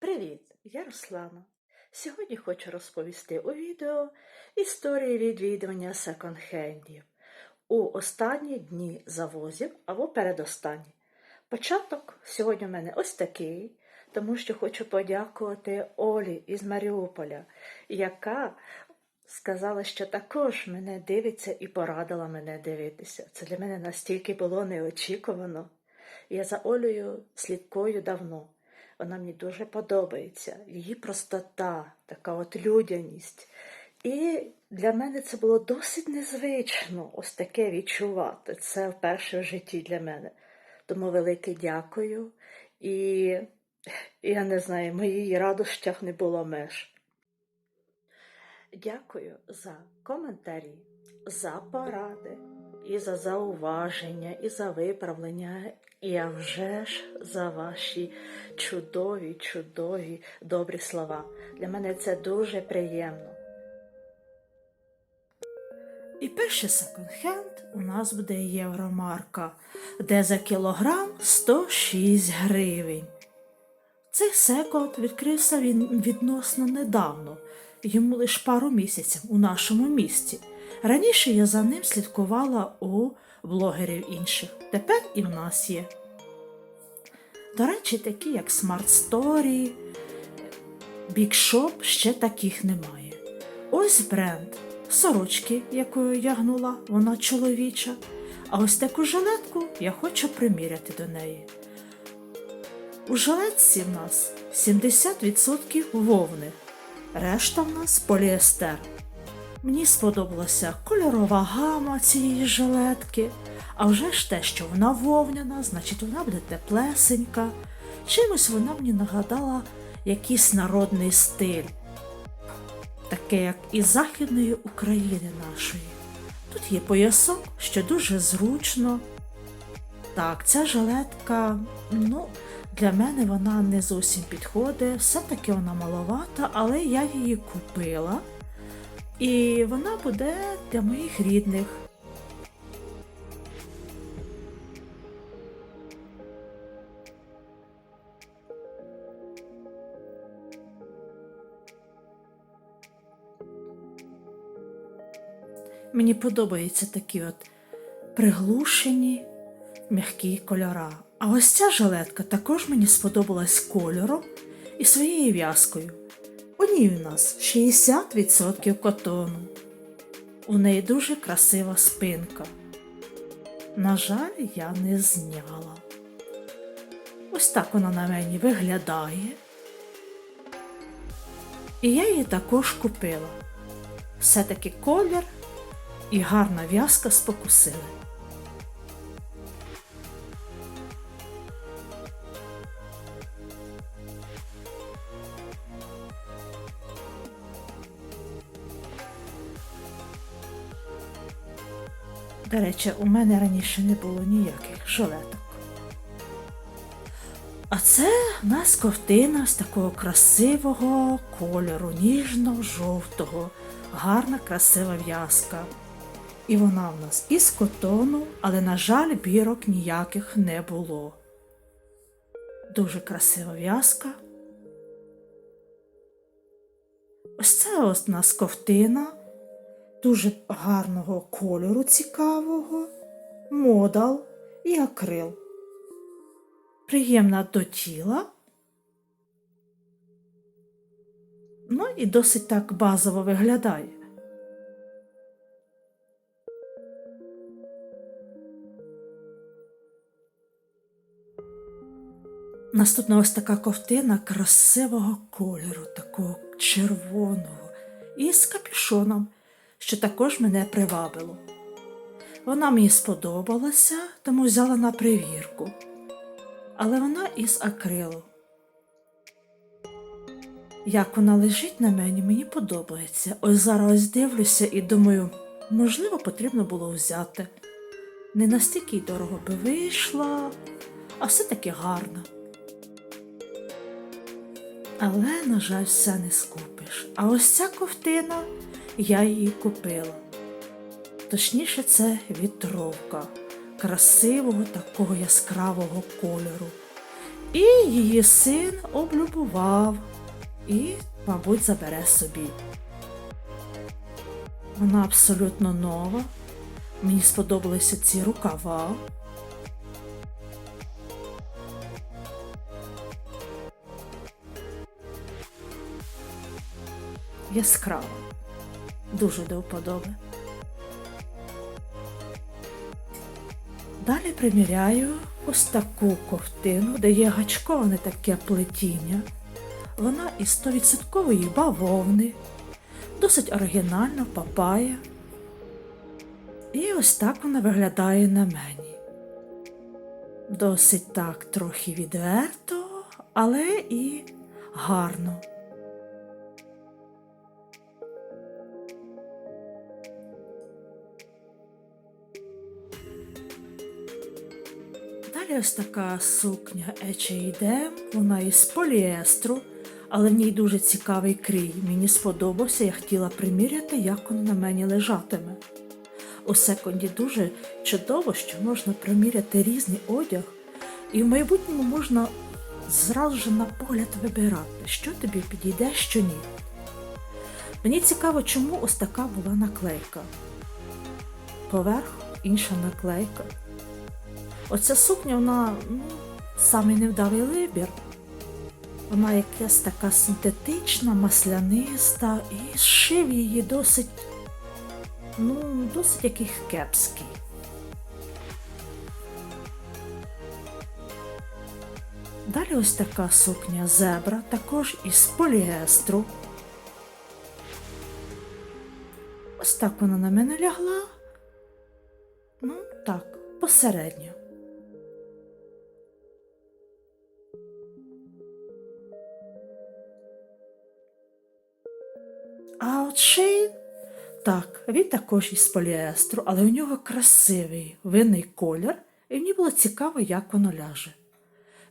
Привіт, я Руслана. Сьогодні хочу розповісти у відео історії відвідування секонд-хендів у останні дні завозів або передостанні. Початок сьогодні в мене ось такий, тому що хочу подякувати Олі із Маріуполя, яка сказала, що також мене дивиться і порадила мене дивитися. Це для мене настільки було неочікувано. Я за Олею слідкую давно. Вона мені дуже подобається. Її простота, така от людяність. І для мене це було досить незвично ось таке відчувати. Це вперше в житті для мене. Тому велике дякую. І я не знаю, моїй радощах не було меж. Дякую за коментарі, за поради, і за зауваження, і за виправлення, і а вже ж за ваші чудові, чудові добрі слова. Для мене це дуже приємно. І перший секонд-хенд у нас буде євромарка, де за кілограм 106 гривень. Цей секонд відкрився він відносно недавно, йому лише пару місяців у нашому місті. Раніше я за ним слідкувала у блогерів інших, тепер і в нас є. До речі, такі як Smart Story, Big Shop ще таких немає. Ось бренд сорочки, якою я гнула, вона чоловіча. А ось таку жилетку я хочу приміряти до неї. У жилетці в нас 70% вовни, решта в нас поліестер. Мені сподобалася кольорова гама цієї жилетки, а вже ж те, що вона вовняна, значить вона буде теплесенька. Чимось вона мені нагадала якийсь народний стиль, таке як із Західної України нашої. Тут є поясок, що дуже зручно. Так, ця жилетка, ну, для мене вона не зовсім підходить, все-таки вона маловата, але я її купила. І вона буде для моїх рідних. Мені подобаються такі от приглушені м'які кольора. А ось ця жилетка також мені сподобалась кольором і своєю в'язкою. У ній у нас 60% котону. У неї дуже красива спинка. На жаль, я не зняла. Ось так вона на мені виглядає. І я її також купила. Все-таки колір і гарна в'язка спокусили. До речі, у мене раніше не було ніяких жилеток. А це в нас ковтина з такого красивого кольору, ніжно-жовтого, гарна красива в'язка. І вона в нас із котону, але, на жаль, бірок ніяких не було. Дуже красива в'язка. Ось це ось у нас ковтина дуже гарного кольору цікавого, модал і акрил. Приємна до тіла. Ну і досить так базово виглядає. Наступна ось така ковтина красивого кольору, такого червоного, і з капюшоном що також мене привабило. Вона мені сподобалася, тому взяла на перевірку. Але вона із акрилу. Як вона лежить на мені, мені подобається. Ось зараз дивлюся і думаю, можливо, потрібно було взяти. Не настільки й дорого би вийшла, а все-таки гарна. Але, на жаль, все не скупиш. А ось ця ковтина я її купила. Точніше, це вітровка красивого такого яскравого кольору. І її син облюбував і, мабуть, забере собі. Вона абсолютно нова. Мені сподобалися ці рукава. Яскрава. Дуже до вподоби. Далі приміряю ось таку ковтину, де є гачковане таке плетіння. Вона із 100% бавовни, досить оригінальна папая. І ось так вона виглядає на мені. Досить так трохи відверто, але і гарно. Далі ось така сукня H&M, вона із поліестру, але в ній дуже цікавий крій. Мені сподобався, я хотіла приміряти, як вона на мені лежатиме. У секунді дуже чудово, що можна приміряти різний одяг, і в майбутньому можна зразу ж на погляд вибирати, що тобі підійде, що ні. Мені цікаво, чому ось така була наклейка. Поверх інша наклейка. Оця сукня, вона ну, самий невдалий вибір. Вона якась така синтетична, масляниста, і зшив її досить, ну, досить який кепський. Далі ось така сукня зебра, також із поліестру. Ось так вона на мене лягла. Ну, так, посередньо. Він також із поліестру, але у нього красивий винний колір, і мені було цікаво, як воно ляже.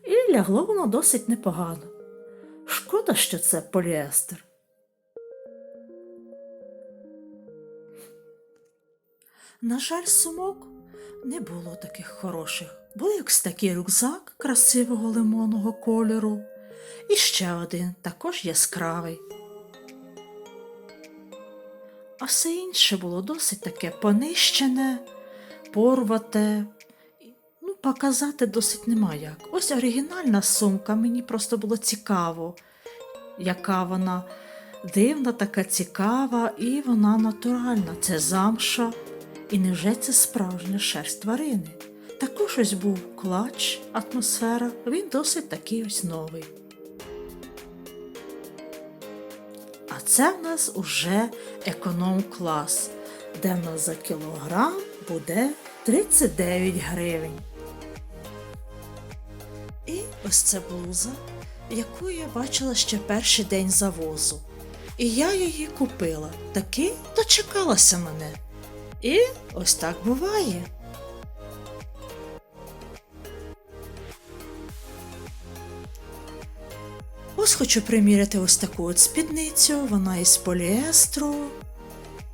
І лягло воно досить непогано. Шкода, що це поліестер. На жаль, сумок не було таких хороших. Був якось такий рюкзак красивого лимонного кольору, і ще один, також яскравий. А все інше було досить таке понищене, порвате. Ну, показати досить нема як. Ось оригінальна сумка, мені просто було цікаво, яка вона дивна, така цікава, і вона натуральна. Це замша. І невже це справжня шерсть тварини? Також ось був клач, атмосфера, він досить такий ось новий. Це в нас уже економ-клас, де в нас за кілограм буде 39 гривень. І ось це блуза, яку я бачила ще перший день завозу. І я її купила, таки дочекалася мене. І ось так буває. Ось хочу приміряти ось таку от спідницю, вона із поліестру.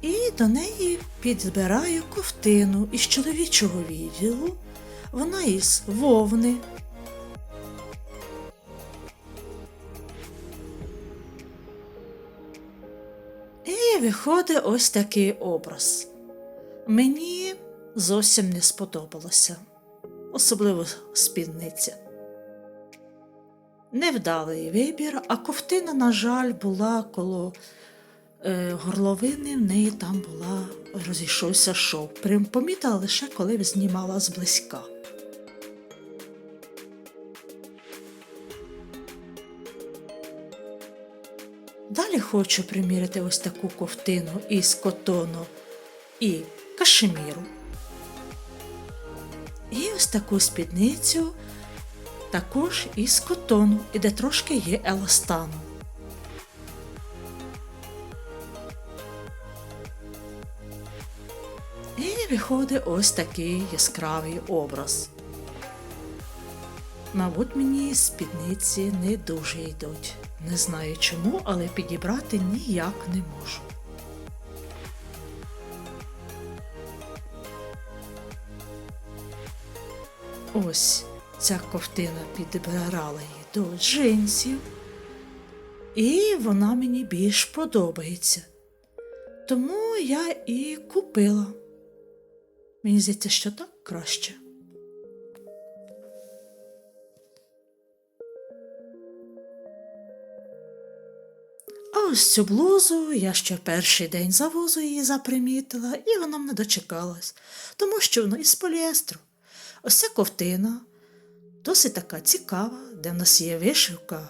І до неї підбираю ковтину із чоловічого відділу. Вона із вовни. І виходить ось такий образ. Мені зовсім не сподобалося, особливо спідниця. Невдалий вибір, а ковтина, на жаль, була коло е, горловини, в неї там була, розійшовся шов. Прям помітила лише коли знімала зблизька. Далі хочу приміряти ось таку ковтину із котону і кашеміру. І ось таку спідницю також із котону, і де трошки є еластану. І виходить ось такий яскравий образ. Мабуть, мені спідниці не дуже йдуть. Не знаю чому, але підібрати ніяк не можу. Ось ця ковтина підбирала її до джинсів, і вона мені більш подобається. Тому я і купила. Мені здається, що так краще. А ось цю блузу я ще перший день завозу її запримітила, і вона мене дочекалась, тому що воно із поліестру. Ось ця ковтина досить така цікава, де в нас є вишивка,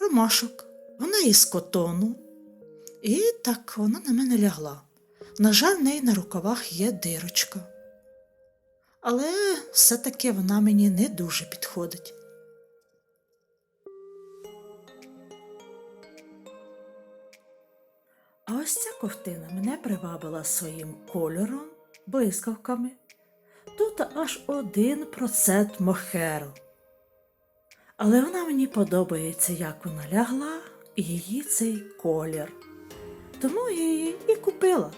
ромашок, вона із котону. І так вона на мене лягла. На жаль, в неї на рукавах є дирочка. Але все-таки вона мені не дуже підходить. А ось ця ковтина мене привабила своїм кольором, блискавками. Тут аж один процент мохеру. Але вона мені подобається, як вона лягла, і її цей колір. Тому я її і купила.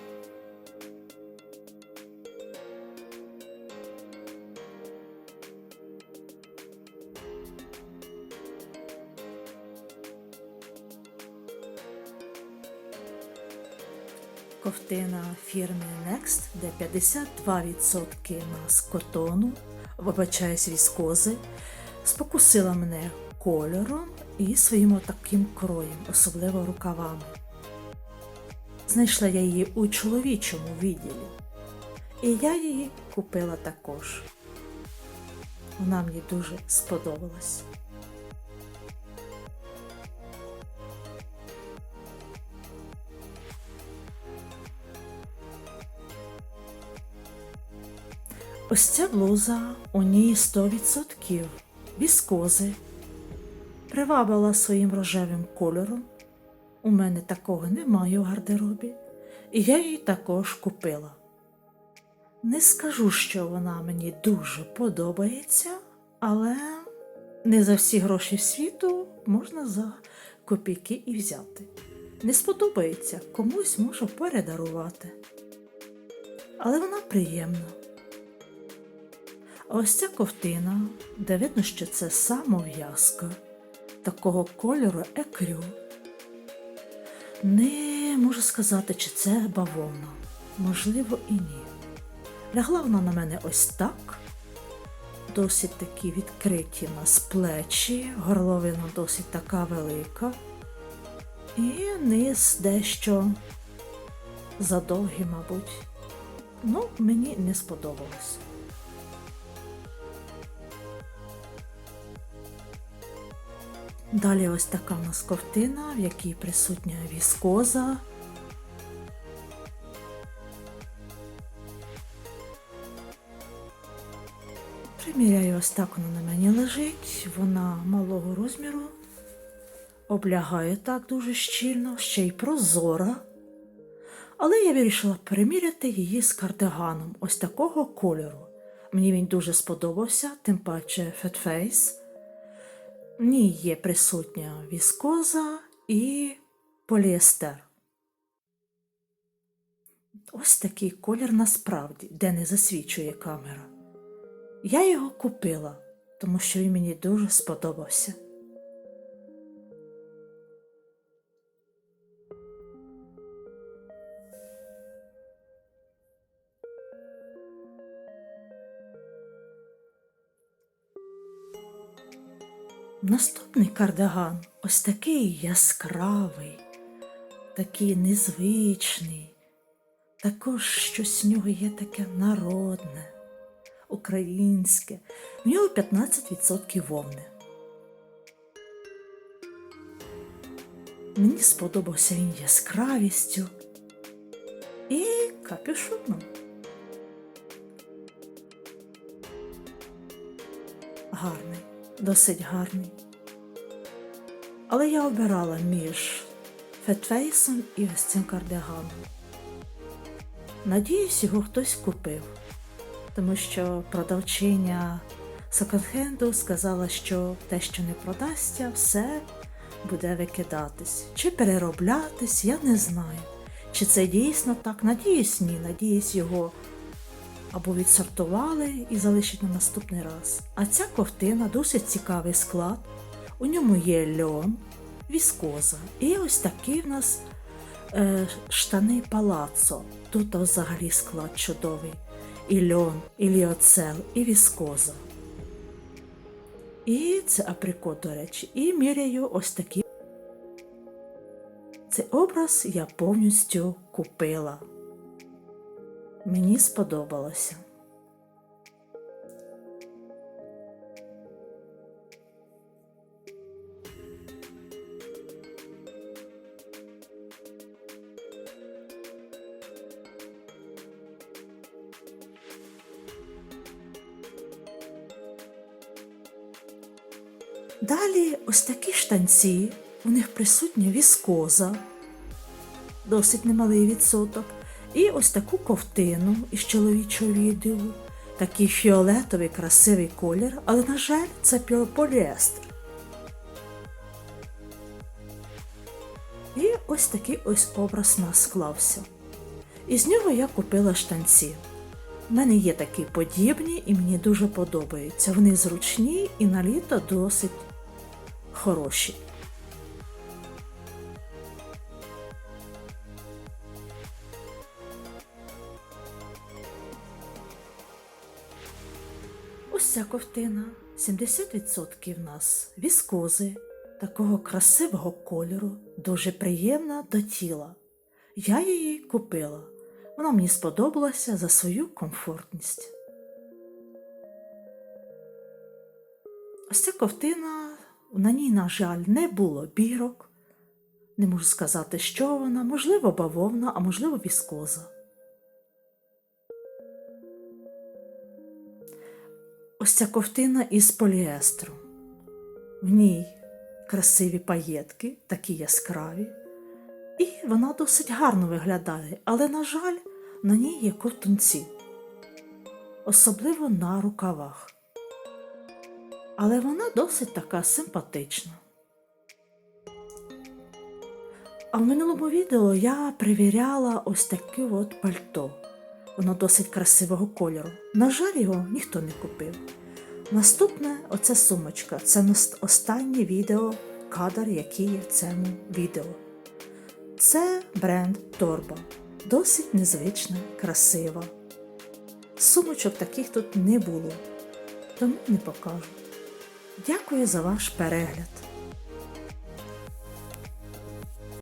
Ковтина фірми Next, де 52% з котону, вибачаюсь, віскози, спокусила мене кольором і своїм таким кроєм, особливо рукавами. Знайшла я її у чоловічому відділі, і я її купила також. Вона мені дуже сподобалась. Ось ця блуза у ній 100% віскози. Привабила своїм рожевим кольором. У мене такого немає у гардеробі, і я її також купила. Не скажу, що вона мені дуже подобається, але не за всі гроші світу можна за копійки і взяти. Не сподобається, комусь можу передарувати. Але вона приємна. А ось ця ковтина, де видно, що це самов'язка, такого кольору екрю. Не можу сказати, чи це бавовна. Можливо, і ні. Лягла вона на мене ось так. Досить такі відкриті у нас плечі, горловина досить така велика. І низ дещо задовгий, мабуть. Ну, мені не сподобалось. Далі ось така у нас ковтина, в якій присутня віскоза. Приміряю, ось так вона на мені лежить, вона малого розміру, облягає так дуже щільно, ще й прозора. Але я вирішила переміряти її з кардиганом ось такого кольору. Мені він дуже сподобався, тим паче Fat Face. В ній є присутня віскоза і поліестер. Ось такий колір насправді, де не засвічує камера. Я його купила, тому що він мені дуже сподобався. Наступний кардиган ось такий яскравий, такий незвичний. Також щось в нього є таке народне, українське. В нього 15% вовни. Мені сподобався він яскравістю і капюшоном. Гарний досить гарний. Але я обирала між фетфейсом і ось цим кардиганом. Надіюсь, його хтось купив, тому що продавчиня секонд-хенду сказала, що те, що не продасться, все буде викидатись чи перероблятись, я не знаю. Чи це дійсно так? Надіюсь, ні. Надіюсь, його або відсортували і залишать на наступний раз. А ця ковтина досить цікавий склад. У ньому є льон, віскоза. І ось такий в нас е, штани палацо. Тут взагалі склад чудовий. І льон, і ліоцел, і віскоза. І це априкот, до речі. І міряю ось такі. Цей образ я повністю купила. Мені сподобалося. Далі ось такі штанці, у них присутня віскоза, досить немалий відсоток. І ось таку ковтину із чоловічого відділу, такий фіолетовий красивий колір, але, на жаль, це поліестер. І ось такий ось образ нас склався. Із нього я купила штанці. У мене є такі подібні і мені дуже подобаються. Вони зручні і на літо досить хороші. Ковтина 70% в нас віскози, такого красивого кольору, дуже приємна до тіла. Я її купила. Вона мені сподобалася за свою комфортність. Ось ця ковтина, на ній, на жаль, не було бірок. Не можу сказати, що вона, можливо, бавовна, а можливо, віскоза. Ось ця ковтина із поліестру. В ній красиві паєтки, такі яскраві, і вона досить гарно виглядає, але, на жаль, на ній є ковтунці, особливо на рукавах. Але вона досить така симпатична. А в минулому відео я перевіряла ось таке от пальто. Воно досить красивого кольору. На жаль, його ніхто не купив. Наступне оце сумочка. Це останнє відео, кадр, який є в цьому відео. Це бренд Торба. Досить незвична, красива. Сумочок таких тут не було, тому не покажу. Дякую за ваш перегляд.